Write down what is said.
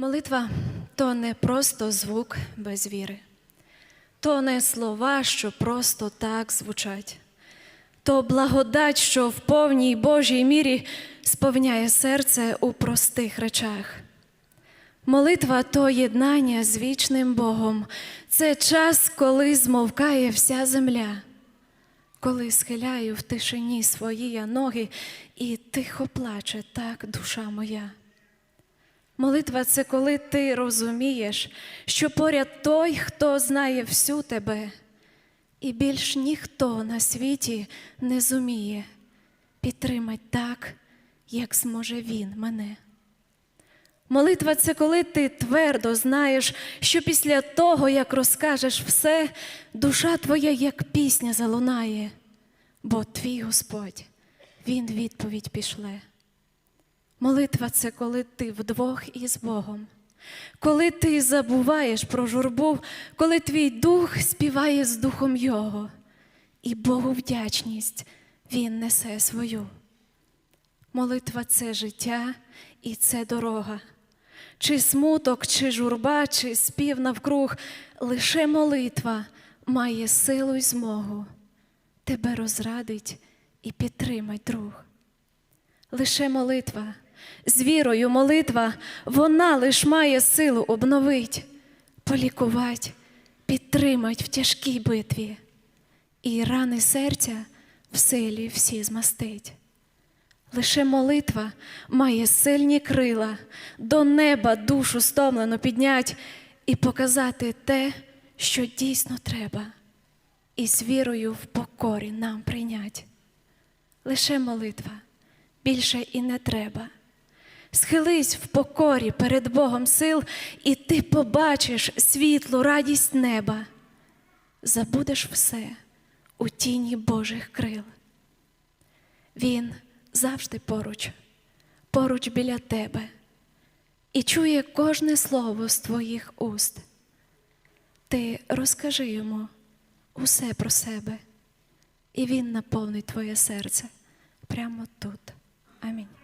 Молитва то не просто звук без віри, то не слова, що просто так звучать, то благодать, що в повній Божій мірі сповняє серце у простих речах. Молитва то єднання з вічним Богом, це час, коли змовкає вся земля, коли схиляю в тишині свої я ноги і тихо плаче так душа моя. Молитва це коли ти розумієш, що поряд той, хто знає всю тебе, і більш ніхто на світі не зуміє підтримать так, як зможе він мене. Молитва це коли ти твердо знаєш, що після того, як розкажеш все, душа твоя, як пісня, залунає, бо твій Господь, Він відповідь пішле. Молитва це коли ти вдвох із Богом, коли ти забуваєш про журбу, коли твій дух співає з духом Його, і Богу вдячність Він несе свою. Молитва це життя і це дорога. Чи смуток, чи журба, чи спів навкруг, лише молитва має силу й змогу тебе розрадить і підтримать друг. Лише молитва, з вірою молитва, вона лиш має силу обновить, полікувати, підтримать в тяжкій битві, і рани серця в силі всі змастить. Лише молитва має сильні крила, до неба душу стомлено піднять і показати те, що дійсно треба, і з вірою в покорі нам прийнять. Лише молитва, більше і не треба. Схились в покорі перед Богом сил, і ти побачиш світлу радість неба. Забудеш все у тіні Божих крил. Він завжди поруч, поруч біля тебе, і чує кожне слово з твоїх уст. Ти розкажи йому усе про себе, і він наповнить твоє серце прямо тут. Амінь.